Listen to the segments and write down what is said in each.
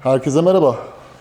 Herkese merhaba.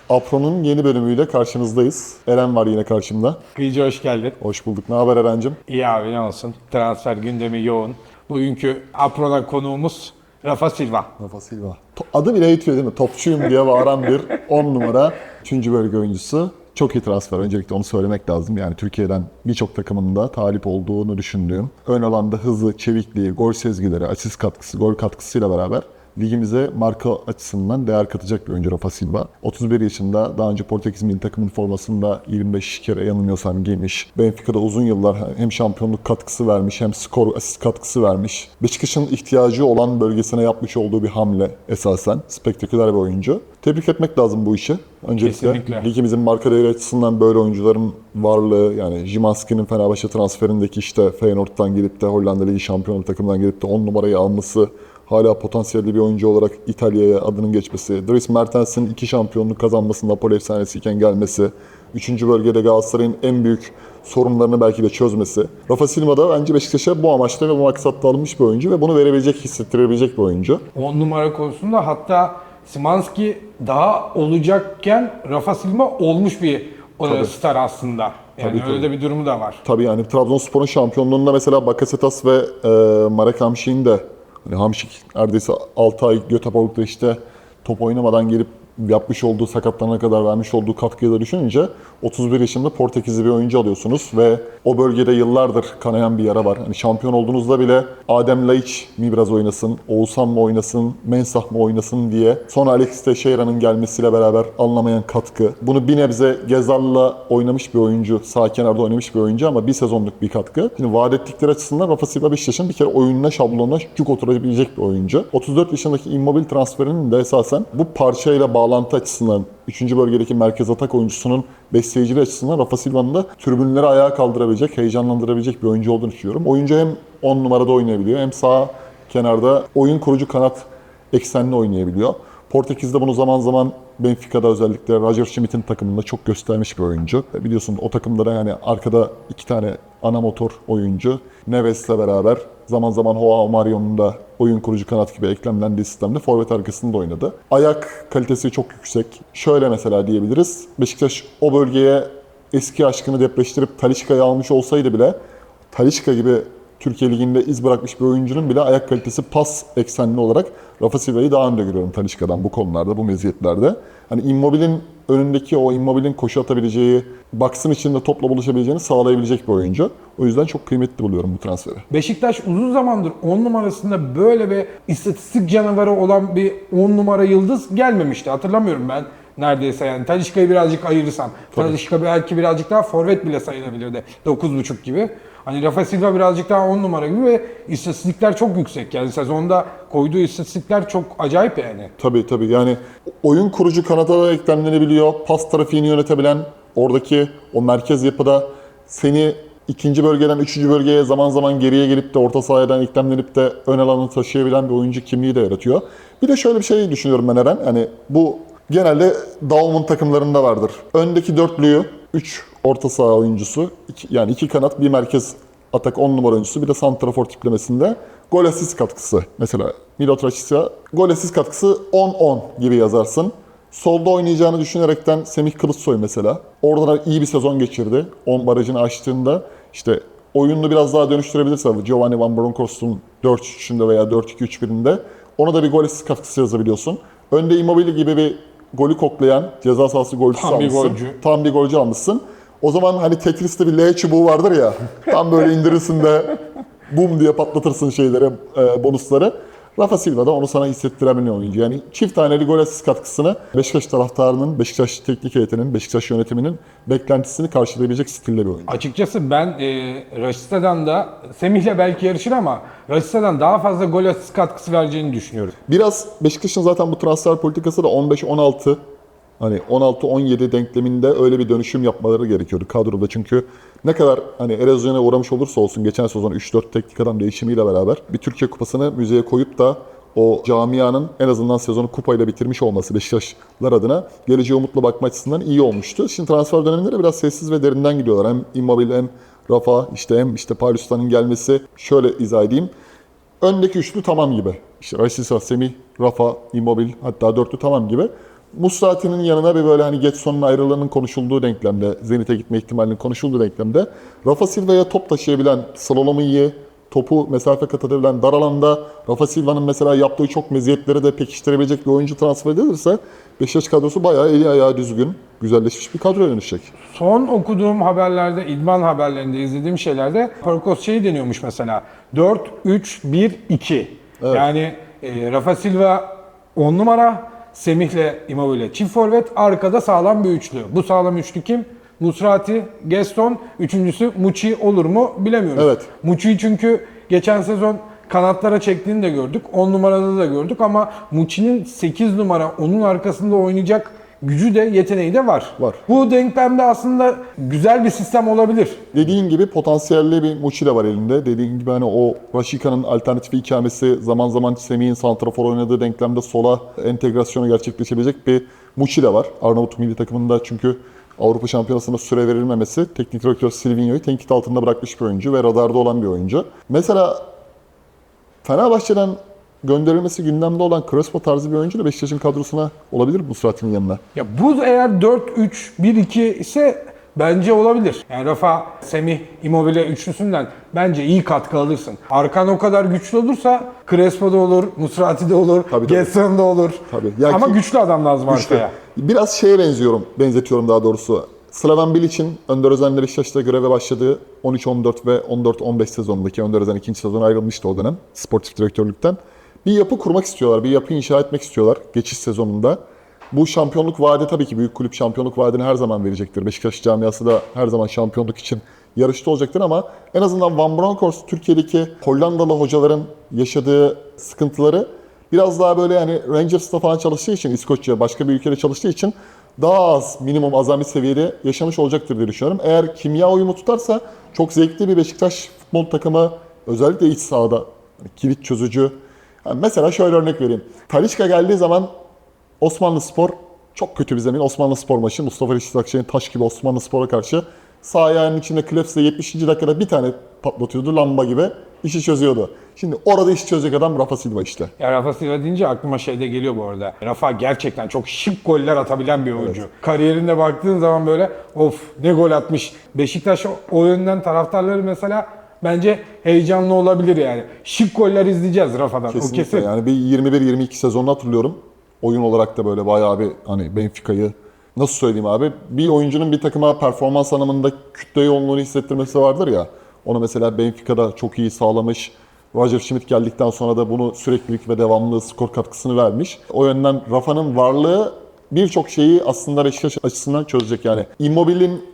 Apro'nun yeni bölümüyle karşınızdayız. Eren var yine karşımda. Kıyıcı hoş geldin. Hoş bulduk. Ne haber Eren'cim? İyi abi ne olsun. Transfer gündemi yoğun. Bugünkü Apro'da konuğumuz Rafa Silva. Rafa Silva. To- Adı bile yetiyor değil mi? Topçuyum diye bağıran bir 10 numara 3. bölge oyuncusu. Çok iyi transfer. Öncelikle onu söylemek lazım. Yani Türkiye'den birçok takımın da talip olduğunu düşündüğüm. Ön alanda hızı, çevikliği, gol sezgileri, asist katkısı, gol katkısıyla beraber ligimize marka açısından değer katacak bir oyuncu Rafa Silva. 31 yaşında daha önce Portekiz milli takımının formasında 25 kere yanılmıyorsam giymiş. Benfica'da uzun yıllar hem şampiyonluk katkısı vermiş hem skor asist katkısı vermiş. Beşiktaş'ın ihtiyacı olan bölgesine yapmış olduğu bir hamle esasen. Spektaküler bir oyuncu. Tebrik etmek lazım bu işi. Öncelikle Kesinlikle. ligimizin marka değeri açısından böyle oyuncuların varlığı yani Jimanski'nin Fenerbahçe transferindeki işte Feyenoord'dan gelip de Hollanda Ligi şampiyonu takımından gelip de 10 numarayı alması hala potansiyelli bir oyuncu olarak İtalya'ya adının geçmesi, Dries Mertens'in iki şampiyonluk kazanması, Napoli efsanesiyken gelmesi, 3. bölgede Galatasaray'ın en büyük sorunlarını belki de çözmesi. Rafa Silva da bence Beşiktaş'a bu amaçla ve bu maksatla alınmış bir oyuncu ve bunu verebilecek, hissettirebilecek bir oyuncu. 10 numara konusunda hatta Simanski daha olacakken Rafa Silva olmuş bir e, star aslında. Yani Tabii, öyle de bir durumu da var. Tabii yani Trabzonspor'un şampiyonluğunda mesela Bakasetas ve e, Marek Hamşik'in de hani Hamşik neredeyse 6 ay Göteborg'da işte top oynamadan gelip yapmış olduğu sakatlarına kadar vermiş olduğu katkıyı da düşününce 31 yaşında Portekizli bir oyuncu alıyorsunuz ve o bölgede yıllardır kanayan bir yara var. Hani şampiyon olduğunuzda bile Adem Laiç mi biraz oynasın, Oğuzhan mı oynasın, Mensah mı oynasın diye sonra Alexis Teixeira'nın gelmesiyle beraber anlamayan katkı. Bunu bir nebze Gezal'la oynamış bir oyuncu, sağ kenarda oynamış bir oyuncu ama bir sezonluk bir katkı. Şimdi vaat ettikleri açısından Rafa Silva Beşiktaş'ın bir kere oyununa, şablonuna cuk oturabilecek bir oyuncu. 34 yaşındaki Immobile transferinin de esasen bu parçayla bağlantı açısından 3. bölgedeki merkez atak oyuncusunun besleyiciliği açısından Rafa Silva'nın da tribünleri ayağa kaldırabilecek, heyecanlandırabilecek bir oyuncu olduğunu düşünüyorum. Oyuncu hem 10 numarada oynayabiliyor hem sağ kenarda oyun kurucu kanat eksenli oynayabiliyor. Portekiz'de bunu zaman zaman Benfica'da özellikle Roger Schmidt'in takımında çok göstermiş bir oyuncu. Biliyorsun o takımda yani arkada iki tane ana motor oyuncu Neves'le beraber zaman zaman Joao Marion'un da oyun kurucu kanat gibi eklemlendiği sistemde forvet arkasında oynadı. Ayak kalitesi çok yüksek. Şöyle mesela diyebiliriz. Beşiktaş o bölgeye eski aşkını depreştirip Talişka'yı almış olsaydı bile Talişka gibi Türkiye Ligi'nde iz bırakmış bir oyuncunun bile ayak kalitesi pas eksenli olarak Rafa Silva'yı daha önde görüyorum Talişka'dan bu konularda, bu meziyetlerde. Hani Immobile'in önündeki o Immobile'in koşu atabileceği, baksın içinde topla buluşabileceğini sağlayabilecek bir oyuncu. O yüzden çok kıymetli buluyorum bu transferi. Beşiktaş uzun zamandır 10 numarasında böyle bir istatistik canavarı olan bir 10 numara yıldız gelmemişti. Hatırlamıyorum ben neredeyse yani. Talişka'yı birazcık ayırırsam. Talişka belki birazcık daha forvet bile sayılabilirdi. 9.5 gibi. Hani Rafa Silva birazcık daha 10 numara gibi ve istatistikler çok yüksek. Yani sezonda koyduğu istatistikler çok acayip yani. Tabii tabii yani oyun kurucu kanata da eklemlenebiliyor. Pas trafiğini yönetebilen oradaki o merkez yapıda seni ikinci bölgeden üçüncü bölgeye zaman zaman geriye gelip de orta sahadan eklemlenip de ön alanı taşıyabilen bir oyuncu kimliği de yaratıyor. Bir de şöyle bir şey düşünüyorum ben Eren. Hani bu genelde Daum'un takımlarında vardır. Öndeki dörtlüyü 3 orta saha oyuncusu, iki, yani iki kanat, bir merkez atak 10 numara oyuncusu, bir de santrafor tiplemesinde gol asist katkısı. Mesela Milot Rashica gol asist katkısı 10-10 gibi yazarsın. Solda oynayacağını düşünerekten Semih Kılıçsoy mesela. Orada da iyi bir sezon geçirdi. 10 barajını aştığında işte oyununu biraz daha dönüştürebilirse Giovanni Van Bronckhorst'un 4-3'ünde veya 4-2-3-1'inde ona da bir gol asist katkısı yazabiliyorsun. Önde Immobile gibi bir golü koklayan ceza sahası golcüsü Tam bir almışsın. golcü. Tam bir golcü almışsın. O zaman hani Tetris'te bir L çubuğu vardır ya. Tam böyle indirirsin de bum diye patlatırsın şeyleri, e, bonusları. Rafa Silva da onu sana hissettiren bir oyuncu. Yani çift taneli gol asist katkısını Beşiktaş taraftarının, Beşiktaş teknik heyetinin, Beşiktaş yönetiminin beklentisini karşılayabilecek stilde bir oyuncu. Açıkçası ben e, Rashiça'dan da Semih'le belki yarışır ama Rashiça'dan daha fazla gol asist katkısı vereceğini düşünüyorum. Biraz Beşiktaş'ın zaten bu transfer politikası da 15-16 hani 16-17 denkleminde öyle bir dönüşüm yapmaları gerekiyordu kadroda. Çünkü ne kadar hani erozyona uğramış olursa olsun geçen sezon 3-4 teknik adam değişimiyle beraber bir Türkiye kupasını müzeye koyup da o camianın en azından sezonu kupayla bitirmiş olması Beşiktaşlar adına geleceğe umutla bakma açısından iyi olmuştu. Şimdi transfer dönemleri biraz sessiz ve derinden gidiyorlar. Hem Immobile hem Rafa işte hem işte Paulista'nın gelmesi şöyle izah edeyim. Öndeki üçlü tamam gibi. İşte Rashica, Semih, Rafa, Immobile hatta dörtlü tamam gibi. Musrati'nin yanına bir böyle hani Getson'un ayrılığının konuşulduğu denklemde, Zenit'e gitme ihtimalinin konuşulduğu denklemde Rafa Silva'ya top taşıyabilen, slalomu topu mesafe kat edebilen dar alanda Rafa Silva'nın mesela yaptığı çok meziyetleri de pekiştirebilecek bir oyuncu transfer edilirse Beşiktaş kadrosu bayağı eli ayağı düzgün, güzelleşmiş bir kadroya dönüşecek. Son okuduğum haberlerde, idman haberlerinde izlediğim şeylerde Parkos şeyi deniyormuş mesela. 4-3-1-2. Yani e, Rafa Silva 10 numara, Semih'le Immobile çift forvet, arkada sağlam bir üçlü. Bu sağlam üçlü kim? Musrati, Gaston, üçüncüsü Muçi olur mu bilemiyoruz. Evet. Muçi'yi çünkü geçen sezon kanatlara çektiğini de gördük. 10 numarada da gördük ama Muçi'nin 8 numara onun arkasında oynayacak gücü de yeteneği de var. Var. Bu denklemde aslında güzel bir sistem olabilir. Dediğin gibi potansiyelli bir de var elinde. Dediğin gibi hani o Raşika'nın alternatifi ikamesi zaman zaman Semih'in santrafor oynadığı denklemde sola entegrasyonu gerçekleşebilecek bir de var. Arnavut milli takımında çünkü Avrupa Şampiyonası'nda süre verilmemesi teknik direktör Silvinho'yu tenkit altında bırakmış bir oyuncu ve radarda olan bir oyuncu. Mesela Fenerbahçe'den gönderilmesi gündemde olan Crespo tarzı bir oyuncu da Beşiktaş'ın kadrosuna olabilir bu yanına. Ya bu eğer 4-3-1-2 ise bence olabilir. Yani Rafa, Semih, Immobile üçlüsünden bence iyi katkı alırsın. Arkan o kadar güçlü olursa Crespo da olur, Musrati de olur, Tabii. Getson da olur. Tabii. Ya Ama ki- güçlü adam lazım Güçlü. arkaya. Biraz şeye benziyorum, benzetiyorum daha doğrusu. Slaven Bilic'in Önder Özen'le Beşiktaş'ta göreve başladığı 13-14 ve 14-15 sezonundaki Önder Özen ikinci sezon ayrılmıştı o dönem sportif direktörlükten. Bir yapı kurmak istiyorlar, bir yapı inşa etmek istiyorlar geçiş sezonunda. Bu şampiyonluk vaadi tabii ki büyük kulüp şampiyonluk vaadini her zaman verecektir. Beşiktaş camiası da her zaman şampiyonluk için yarışta olacaktır ama en azından Van Bronckhorst Türkiye'deki Hollandalı hocaların yaşadığı sıkıntıları biraz daha böyle yani Rangers'ta falan çalıştığı için İskoçya başka bir ülkede çalıştığı için daha az minimum azami seviyede yaşamış olacaktır diye düşünüyorum. Eğer kimya uyumu tutarsa çok zevkli bir Beşiktaş futbol takımı özellikle iç sahada kilit çözücü. Mesela şöyle örnek vereyim. Talişka geldiği zaman Osmanlı Spor çok kötü bir zemin. Osmanlı Spor maçı Mustafa Reşit Akçay'ın taş gibi Osmanlı Spor'a karşı sağ ayağının içinde Klefs'e 70. dakikada bir tane patlatıyordu lamba gibi. işi çözüyordu. Şimdi orada işi çözecek adam Rafa Silva işte. Ya Rafa Silva deyince aklıma şey de geliyor bu arada. Rafa gerçekten çok şık goller atabilen bir oyuncu. Kariyerinde baktığın zaman böyle of ne gol atmış. Beşiktaş o yönden taraftarları mesela bence heyecanlı olabilir yani. Şık goller izleyeceğiz Rafa'dan. O Kesinlikle kesin. yani bir 21-22 sezonunu hatırlıyorum. Oyun olarak da böyle bayağı bir hani Benfica'yı nasıl söyleyeyim abi bir oyuncunun bir takıma performans anlamında kütle yoğunluğunu hissettirmesi vardır ya. Onu mesela Benfica'da çok iyi sağlamış. Roger Schmidt geldikten sonra da bunu süreklilik ve devamlılığı skor katkısını vermiş. O yönden Rafa'nın varlığı birçok şeyi aslında Beşiktaş açısından çözecek yani. Immobile'in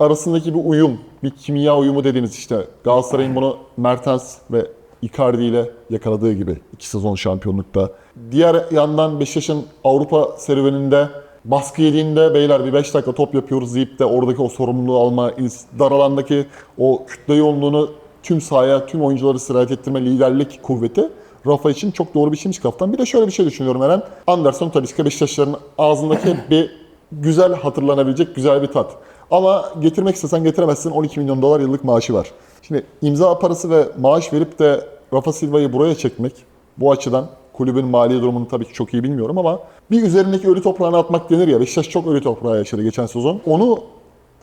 arasındaki bir uyum, bir kimya uyumu dediğimiz işte Galatasaray'ın bunu Mertens ve Icardi ile yakaladığı gibi iki sezon şampiyonlukta. Diğer yandan Beşiktaş'ın Avrupa serüveninde baskı yediğinde beyler bir 5 dakika top yapıyoruz deyip de oradaki o sorumluluğu alma, dar alandaki o kütle yoğunluğunu tüm sahaya, tüm oyuncuları sirayet ettirme liderlik kuvveti Rafa için çok doğru bir şeymiş kaftan. Bir de şöyle bir şey düşünüyorum Eren. Anderson Talisca Beşiktaşların ağzındaki bir güzel hatırlanabilecek güzel bir tat. Ama getirmek istesen getiremezsin 12 milyon dolar yıllık maaşı var. Şimdi imza parası ve maaş verip de Rafa Silva'yı buraya çekmek bu açıdan kulübün mali durumunu tabii ki çok iyi bilmiyorum ama bir üzerindeki ölü toprağını atmak denir ya Beşiktaş çok ölü toprağı yaşadı geçen sezon. Onu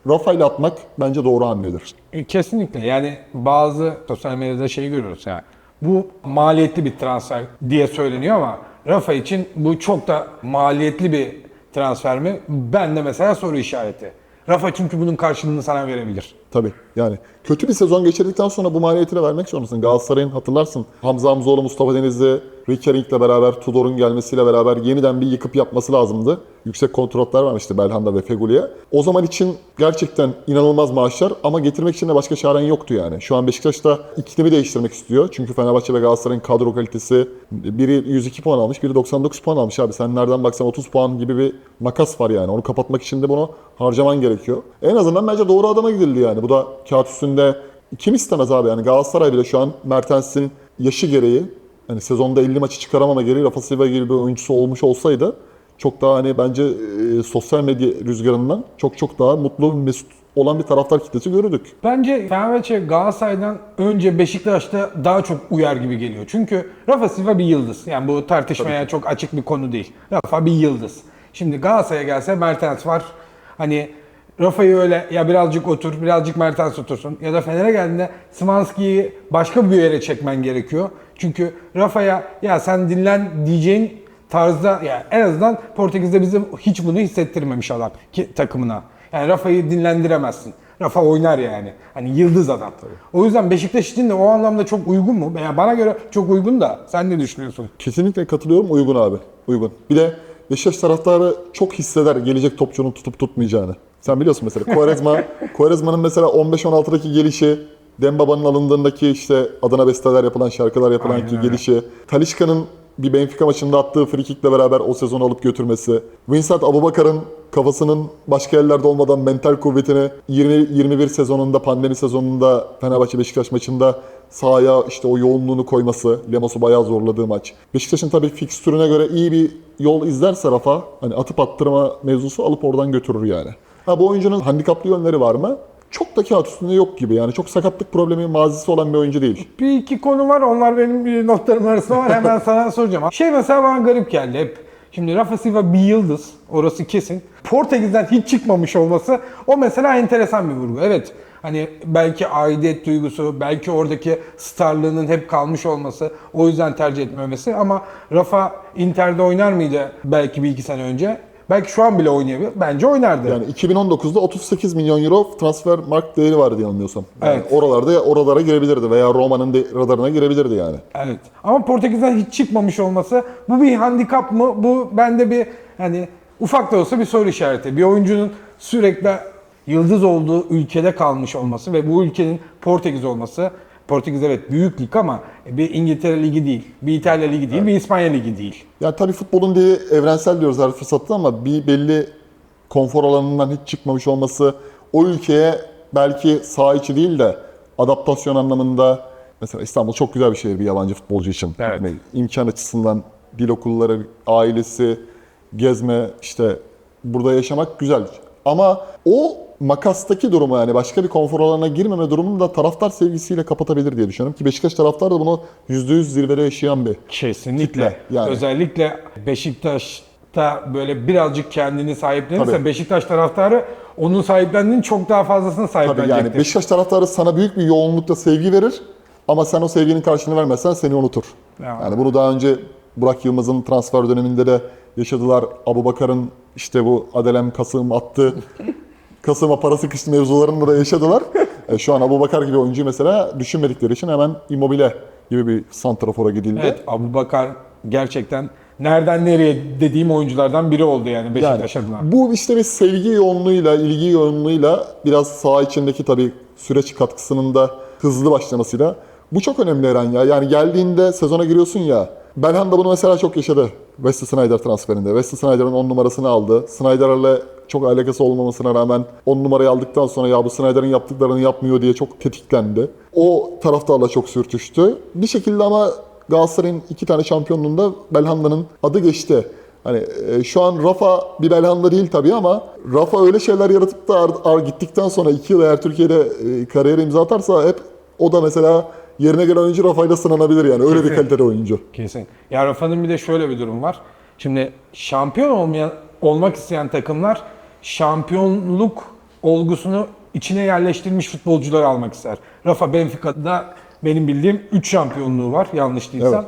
Rafa ile atmak bence doğru hamledir. E, Kesinlikle yani bazı sosyal medyada şey görüyoruz yani. Bu maliyetli bir transfer diye söyleniyor ama Rafa için bu çok da maliyetli bir transfer mi? Ben de mesela soru işareti. Rafa çünkü bunun karşılığını sana verebilir. Tabii yani kötü bir sezon geçirdikten sonra bu maliyeti de vermek zorundasın. Galatasaray'ın hatırlarsın Hamza Hamzoğlu, Mustafa Denizli, Rickering'le beraber Tudor'un gelmesiyle beraber yeniden bir yıkıp yapması lazımdı. Yüksek kontratlar vermişti Belhanda ve Feguli'ye. O zaman için gerçekten inanılmaz maaşlar ama getirmek için de başka çaren yoktu yani. Şu an Beşiktaş'ta iklimi değiştirmek istiyor. Çünkü Fenerbahçe ve Galatasaray'ın kadro kalitesi biri 102 puan almış, biri 99 puan almış abi. Sen nereden baksan 30 puan gibi bir makas var yani. Onu kapatmak için de bunu harcaman gerekiyor. En azından bence doğru adama gidildi yani. Bu da kağıt üstünde kim istemez abi yani Galatasaray bile şu an Mertens'in yaşı gereği hani sezonda 50 maçı çıkaramama gereği Rafa Silva gibi bir oyuncusu olmuş olsaydı çok daha hani bence e, sosyal medya rüzgarından çok çok daha mutlu mesut olan bir taraftar kitlesi görürdük. Bence Fenerbahçe Galatasaray'dan önce Beşiktaş'ta daha çok uyar gibi geliyor. Çünkü Rafa Silva bir yıldız. Yani bu tartışmaya çok açık bir konu değil. Rafa bir yıldız. Şimdi Galatasaray'a gelse Mertens var. Hani Rafa'yı öyle ya birazcık otur, birazcık Mertens otursun. Ya da Fener'e geldiğinde Smanski'yi başka bir yere çekmen gerekiyor. Çünkü Rafa'ya ya sen dinlen diyeceğin tarzda ya en azından Portekiz'de bize hiç bunu hissettirmemiş adam ki takımına. Yani Rafa'yı dinlendiremezsin. Rafa oynar yani. Hani yıldız adam. O yüzden Beşiktaş için de o anlamda çok uygun mu? Veya bana göre çok uygun da sen ne düşünüyorsun? Kesinlikle katılıyorum. Uygun abi. Uygun. Bir de Beşiktaş taraftarı çok hisseder gelecek topçunun tutup tutmayacağını. Sen biliyorsun mesela Quaresma, Quaresma'nın mesela 15-16'daki gelişi, Dembaba'nın alındığındaki işte adına besteler yapılan, şarkılar yapılan Aynen ki öyle. gelişi, Talişka'nın bir Benfica maçında attığı frikikle beraber o sezonu alıp götürmesi, Vincent Abubakar'ın kafasının başka yerlerde olmadan mental kuvvetini 20-21 sezonunda, pandemi sezonunda Fenerbahçe Beşiktaş maçında sahaya işte o yoğunluğunu koyması, Lemos'u bayağı zorladığı maç. Beşiktaş'ın tabii fikstürüne göre iyi bir yol izlerse Rafa, hani atıp attırma mevzusu alıp oradan götürür yani. Ha bu oyuncunun handikaplı yönleri var mı? Çok da kağıt üstünde yok gibi yani. Çok sakatlık problemi mazisi olan bir oyuncu değil. Bir iki konu var. Onlar benim notlarım arasında var. Hemen sana soracağım. Şey mesela bana garip geldi hep. Şimdi Rafa Silva bir yıldız. Orası kesin. Portekiz'den hiç çıkmamış olması o mesela enteresan bir vurgu. Evet. Hani belki aidiyet duygusu, belki oradaki starlığının hep kalmış olması, o yüzden tercih etmemesi ama Rafa Inter'de oynar mıydı belki bir iki sene önce? Belki şu an bile oynayabilir. Bence oynardı. Yani 2019'da 38 milyon euro transfer mark değeri vardı yanılmıyorsam. Yani Evet. oralarda oralara girebilirdi veya Roma'nın radarına girebilirdi yani. Evet. Ama Portekiz'den hiç çıkmamış olması bu bir handikap mı? Bu bende bir hani ufak da olsa bir soru işareti. Bir oyuncunun sürekli yıldız olduğu ülkede kalmış olması ve bu ülkenin Portekiz olması. Portekiz evet büyük lig ama bir İngiltere ligi değil, bir İtalya ligi değil, bir İspanya ligi değil. Yani tabii futbolun diye evrensel diyoruz her fırsatta ama bir belli konfor alanından hiç çıkmamış olması o ülkeye belki saha içi değil de adaptasyon anlamında mesela İstanbul çok güzel bir şehir bir yabancı futbolcu için. Evet. Yani imkan açısından dil okulları, ailesi, gezme işte burada yaşamak güzel. Ama o makastaki durumu yani başka bir konfor alanına girmeme durumunu da taraftar sevgisiyle kapatabilir diye düşünüyorum ki Beşiktaş taraftarı da bunu %100 zirvede yaşayan bir Kesinlikle. Kitle, yani. Özellikle Beşiktaş'ta böyle birazcık kendini sahiplenirse Tabii. Beşiktaş taraftarı onun sahiplendiğinin çok daha fazlasını Tabii sahiplenecektir. yani Beşiktaş taraftarı sana büyük bir yoğunlukta sevgi verir ama sen o sevginin karşılığını vermezsen seni unutur. Ya. Yani bunu daha önce Burak Yılmaz'ın transfer döneminde de yaşadılar. Abu Bakar'ın işte bu Adelem Kasım attı. Kasım'a para sıkıştı mevzularında da yaşadılar. E, şu an Abu Bakar gibi oyuncuyu mesela düşünmedikleri için hemen Immobile gibi bir santrafora gidildi. Evet, Abu Bakar gerçekten nereden nereye dediğim oyunculardan biri oldu yani Yani Beşiktaş adına. bu işte bir sevgi yoğunluğuyla, ilgi yoğunluğuyla biraz saha içindeki tabii süreç katkısının da hızlı başlamasıyla bu çok önemli Eren ya. Yani geldiğinde sezona giriyorsun ya. Belham da bunu mesela çok yaşadı. Wesley Sneijder transferinde. Wesley Sneijder'ın 10 numarasını aldı. Sneijder'le çok alakası olmamasına rağmen 10 numarayı aldıktan sonra ya bu Sneijder'in yaptıklarını yapmıyor diye çok tetiklendi. O taraftarla çok sürtüştü. Bir şekilde ama Galatasaray'ın iki tane şampiyonluğunda Belhanda'nın adı geçti. Hani e, şu an Rafa bir Belhanda değil tabii ama Rafa öyle şeyler yaratıp da ar, ar- gittikten sonra iki yıl eğer Türkiye'de e, kariyer imza atarsa hep o da mesela yerine gelen oyuncu Rafa'yla sınanabilir yani. Öyle bir Kesin. kalitede oyuncu. Kesin. Ya Rafa'nın bir de şöyle bir durum var. Şimdi şampiyon olmayan olmak isteyen takımlar şampiyonluk olgusunu içine yerleştirilmiş futbolcular almak ister. Rafa Benfica'da benim bildiğim 3 şampiyonluğu var yanlış değilsem. Evet.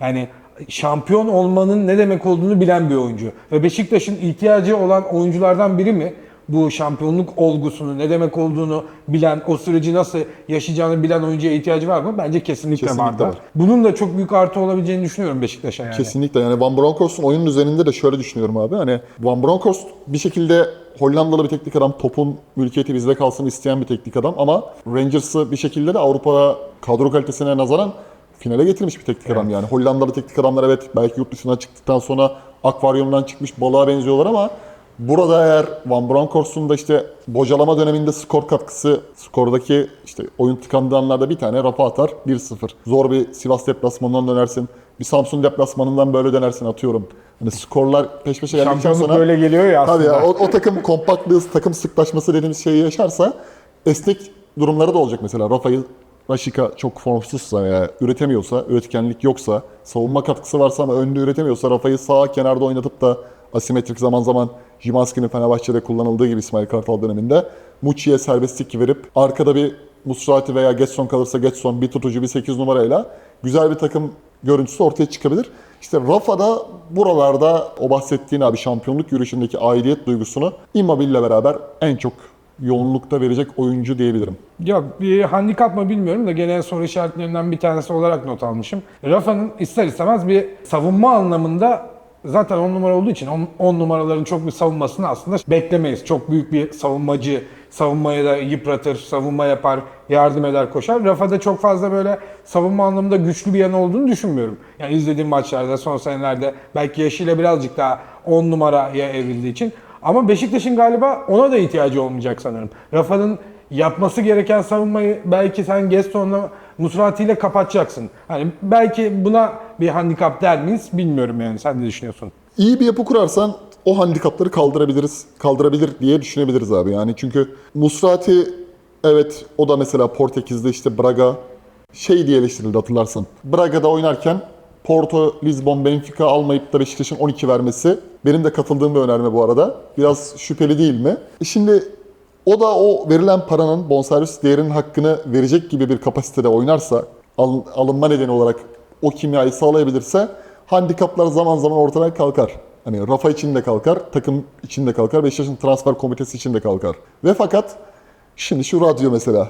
Yani şampiyon olmanın ne demek olduğunu bilen bir oyuncu. Ve Beşiktaş'ın ihtiyacı olan oyunculardan biri mi? Bu şampiyonluk olgusunu, ne demek olduğunu bilen, o süreci nasıl yaşayacağını bilen oyuncuya ihtiyacı var mı? Bence kesinlikle, Kesinlikle vardır. var. Bunun da çok büyük artı olabileceğini düşünüyorum Beşiktaş'a yani. Kesinlikle yani Van Bronckhorst'un oyunun üzerinde de şöyle düşünüyorum abi. Hani Van Bronckhorst bir şekilde Hollandalı bir teknik adam. Topun mülkiyeti bizde kalsın isteyen bir teknik adam ama Rangers'ı bir şekilde de Avrupa'da kadro kalitesine nazaran finale getirmiş bir teknik adam yani. Hollandalı teknik adamlar evet belki yurt dışına çıktıktan sonra akvaryumdan çıkmış balığa benziyorlar ama burada eğer Van Bronckhorst'un da işte bocalama döneminde skor katkısı, skordaki işte oyun tıkandığı anlarda bir tane rafa atar 1-0. Zor bir Sivas deplasmanından dönersin. Bir Samsun deplasmanından böyle dönersin atıyorum. Hani skorlar peş peşe geldikten sonra... böyle geliyor ya aslında. Tabii ya o, o takım kompaktlığı, takım sıklaşması dediğimiz şeyi yaşarsa esnek durumları da olacak mesela. Rafa'yı Raşika çok formsuzsa veya üretemiyorsa, üretkenlik yoksa, savunma katkısı varsa ama önde üretemiyorsa Rafa'yı sağ kenarda oynatıp da asimetrik zaman zaman Jimanski'nin Fenerbahçe'de kullanıldığı gibi İsmail Kartal döneminde Muçi'ye serbestlik verip arkada bir Musrati veya Getson kalırsa Getson bir tutucu bir 8 numarayla güzel bir takım görüntüsü ortaya çıkabilir. İşte Rafa'da buralarda o bahsettiğin abi şampiyonluk yürüyüşündeki aidiyet duygusunu Immobile ile beraber en çok yoğunlukta verecek oyuncu diyebilirim. Yok bir handikap mı bilmiyorum da genel soru işaretlerinden bir tanesi olarak not almışım. Rafa'nın ister istemez bir savunma anlamında zaten 10 numara olduğu için 10 numaraların çok bir savunmasını aslında beklemeyiz. Çok büyük bir savunmacı, savunmayı da yıpratır, savunma yapar, yardım eder, koşar. Rafa'da çok fazla böyle savunma anlamında güçlü bir yanı olduğunu düşünmüyorum. Yani izlediğim maçlarda son senelerde belki yaşıyla birazcık daha 10 numaraya evrildiği için ama Beşiktaş'ın galiba ona da ihtiyacı olmayacak sanırım. Rafa'nın yapması gereken savunmayı belki sen Gaston'la Musrati ile kapatacaksın. Hani belki buna bir handikap der miyiz bilmiyorum yani. Sen ne düşünüyorsun? İyi bir yapı kurarsan o handikapları kaldırabiliriz, kaldırabilir diye düşünebiliriz abi. Yani çünkü Musrati evet o da mesela Portekiz'de işte Braga şey diye eleştirildi hatırlarsan. Braga'da oynarken Porto, Lisbon, Benfica almayıp da Beşiktaş'ın 12 vermesi benim de katıldığım bir önerme bu arada. Biraz şüpheli değil mi? E Şimdi o da o verilen paranın bonservis değerinin hakkını verecek gibi bir kapasitede oynarsa, al- alınma nedeni olarak o kimyayı sağlayabilirse handikaplar zaman zaman ortadan kalkar. Hani Rafa için de kalkar, takım için de kalkar, Beşiktaş'ın transfer komitesi için de kalkar. Ve fakat şimdi şu radyo mesela.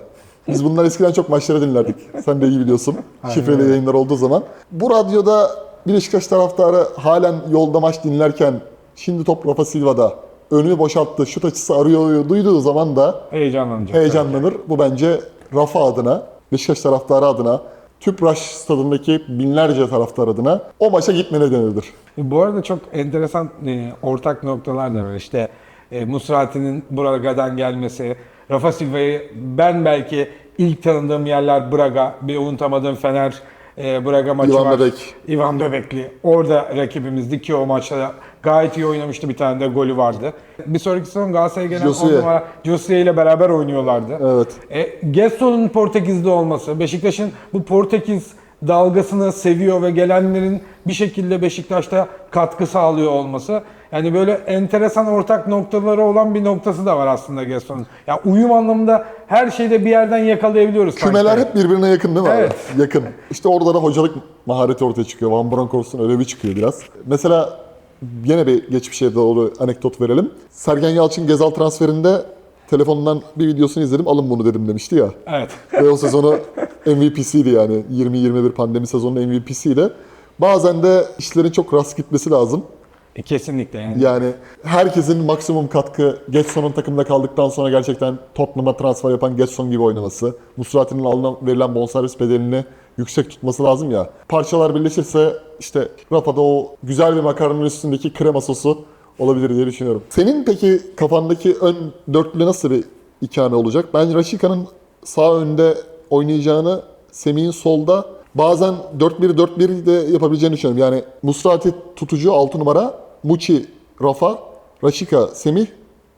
Biz bunlar eskiden çok maçları dinlerdik. Sen de iyi biliyorsun. Şifreli yayınlar olduğu zaman. Bu radyoda bir Beşiktaş taraftarı halen yolda maç dinlerken şimdi top Rafa Silva'da önünü boşalttı, şut açısı arıyor duyduğu zaman da Heyecanlanacak. heyecanlanır. Bu bence Rafa adına, Beşiktaş taraftarı adına, Tüpraş stadındaki binlerce taraftar adına o maça gitme nedenidir. Bu arada çok enteresan e, ortak noktalar da var. İşte e, Musrati'nin Braga'dan gelmesi, Rafa Silva'yı ben belki ilk tanıdığım yerler Braga, bir unutamadığım Fener e, Braga maçı İvan var. Bebek. İvan Bebekli. Orada rakibimizdi ki o maçta gayet iyi oynamıştı. Bir tane de golü vardı. Bir sonraki sezon Galatasaray'a gelen 10 Josué. numara Josué ile beraber oynuyorlardı. Evet. E, Gaston'un Portekiz'de olması, Beşiktaş'ın bu Portekiz dalgasını seviyor ve gelenlerin bir şekilde Beşiktaş'ta katkı sağlıyor olması. Yani böyle enteresan ortak noktaları olan bir noktası da var aslında Gaston'un. Ya uyum anlamında her şeyde bir yerden yakalayabiliyoruz. sanki. Kümeler hep birbirine yakın değil mi Evet. abi? Yakın. İşte orada da hocalık mahareti ortaya çıkıyor. Van Bronckhorst'un öyle bir çıkıyor biraz. Mesela yine bir geçmişe doğru anekdot verelim. Sergen Yalçın Gezal transferinde telefonundan bir videosunu izledim. Alın bunu dedim demişti ya. Evet. Ve o sezonu MVP'siydi yani. 20-21 pandemi sezonunun MVP'siydi. Bazen de işlerin çok rast gitmesi lazım. E, kesinlikle yani. Yani herkesin maksimum katkı Getson'un takımda kaldıktan sonra gerçekten Tottenham'a transfer yapan Getson gibi oynaması, Musrati'nin alınan verilen bonservis bedelini yüksek tutması lazım ya. Parçalar birleşirse işte Rafa'da o güzel bir makarnanın üstündeki krema sosu olabilir diye düşünüyorum. Senin peki kafandaki ön dörtlü nasıl bir ikame olacak? Ben Raşika'nın sağ önde oynayacağını, Semih'in solda bazen 4-1-4-1 de yapabileceğini düşünüyorum. Yani Musrati tutucu 6 numara, Muçi, Rafa, Raşika, Semih,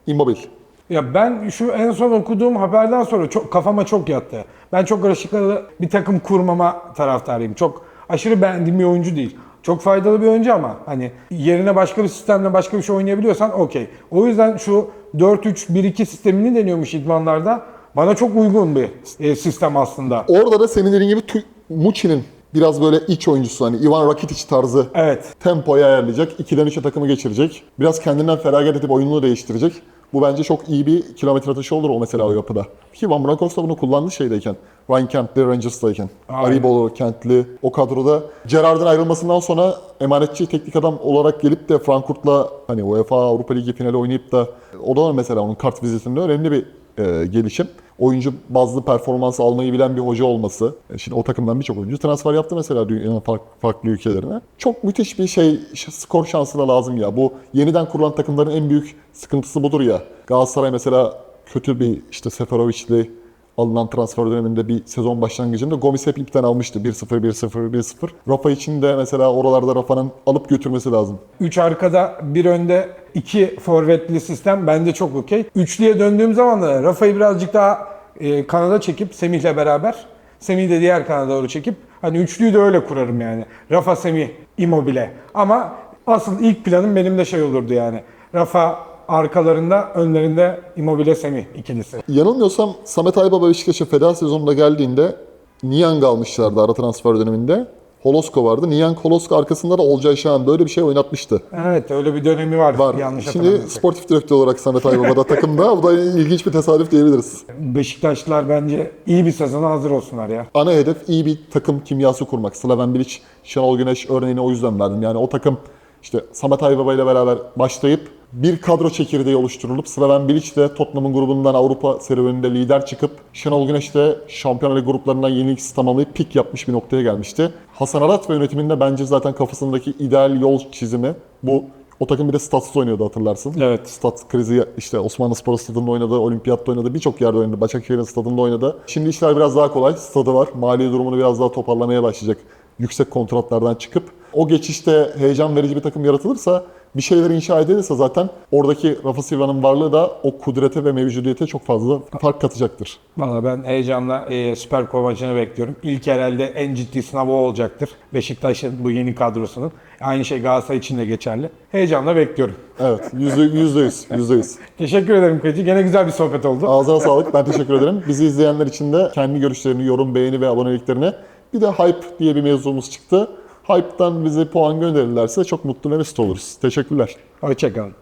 Immobile. Ya ben şu en son okuduğum haberden sonra çok kafama çok yattı. Ben çok Raşikalı bir takım kurmama taraftarıyım. Çok aşırı beğendiğim bir oyuncu değil. Çok faydalı bir oyuncu ama hani yerine başka bir sistemle başka bir şey oynayabiliyorsan okey. O yüzden şu 4-3-1-2 sistemini deniyormuş idmanlarda. Bana çok uygun bir e, sistem aslında. Orada da senin dediğin gibi Muçi'nin biraz böyle iç oyuncusu hani Ivan Rakitic tarzı Evet. tempoyu ayarlayacak, 2'den 3'e takımı geçirecek. Biraz kendinden feragat edip oyununu değiştirecek. Bu bence çok iyi bir kilometre taşı olur o mesela o yapıda. Ki Van Bronckhorst da bunu kullandı şeydeyken. Ryan Kent'li Rangers'tayken. Aynen. Aribolo, Kent'li o kadroda. Gerrard'ın ayrılmasından sonra emanetçi teknik adam olarak gelip de Frankfurt'la hani UEFA Avrupa Ligi finali oynayıp da o da mesela onun kart vizitinde önemli bir e, gelişim. Oyuncu bazlı performans almayı bilen bir hoca olması. E, Şimdi o takımdan birçok oyuncu transfer yaptı mesela dünyanın farklı, ülkelerine. Çok müthiş bir şey, skor şansı da lazım ya. Bu yeniden kurulan takımların en büyük sıkıntısı budur ya. Galatasaray mesela kötü bir işte Seferovic'li alınan transfer döneminde bir sezon başlangıcında Gomis hep ipten almıştı. 1-0, 1-0, 1-0. Rafa için de mesela oralarda Rafa'nın alıp götürmesi lazım. 3 arkada, bir önde, 2 forvetli sistem bence çok okey. Üçlüye döndüğüm zaman da Rafa'yı birazcık daha e, kanada çekip Semih'le beraber Semih'i de diğer kanada doğru çekip hani üçlüyü de öyle kurarım yani. Rafa, Semih, Immobile. Ama Asıl ilk planım benim de şey olurdu yani. Rafa arkalarında, önlerinde Immobile Semih ikilisi. Yanılmıyorsam Samet Aybaba Beşiktaş'a feda sezonunda geldiğinde Niang almışlardı ara transfer döneminde. Holosko vardı. Niang Holosko arkasında da Olcay Şahan böyle bir şey oynatmıştı. Evet öyle bir dönemi var. Var. Yanlış Şimdi sportif direktör olarak Samet Aybaba da takımda. Bu da ilginç bir tesadüf diyebiliriz. Beşiktaşlılar bence iyi bir sezona hazır olsunlar ya. Ana hedef iyi bir takım kimyası kurmak. Slaven Bilic, Şenol Güneş örneğini o yüzden verdim. Yani o takım işte Samet Aybaba ile beraber başlayıp bir kadro çekirdeği oluşturulup Slaven Bilic de Tottenham'ın grubundan Avrupa serüveninde lider çıkıp Şenol Güneş de Şampiyonlar gruplarından yeniliksiz tamamlayıp pik yapmış bir noktaya gelmişti. Hasan Arat ve yönetiminde bence zaten kafasındaki ideal yol çizimi bu. O takım bir de statsız oynuyordu hatırlarsın. Evet. Stat krizi işte Osmanlı Spor Stadı'nda oynadı, Olimpiyat'ta oynadı, birçok yerde oynadı. Başakşehir'in stadında oynadı. Şimdi işler biraz daha kolay. Stadı var. Mali durumunu biraz daha toparlamaya başlayacak. Yüksek kontratlardan çıkıp o geçişte heyecan verici bir takım yaratılırsa bir şeyler inşa edilirse zaten oradaki Rafa Silva'nın varlığı da o kudrete ve mevcudiyete çok fazla fark katacaktır. Valla ben heyecanla e, Süper Kupa maçını bekliyorum. İlk herhalde en ciddi sınavı olacaktır. Beşiktaş'ın bu yeni kadrosunun. Aynı şey Galatasaray için de geçerli. Heyecanla bekliyorum. Evet, yüzde, yüzde yüz, yüzde yüz. Teşekkür ederim Kayıcı. Gene güzel bir sohbet oldu. Ağzına sağlık. Ben teşekkür ederim. Bizi izleyenler için de kendi görüşlerini, yorum, beğeni ve aboneliklerini bir de Hype diye bir mevzumuz çıktı. Hype'dan bize puan gönderirlerse çok mutlu ve mesut oluruz. Teşekkürler. Hoşçakalın.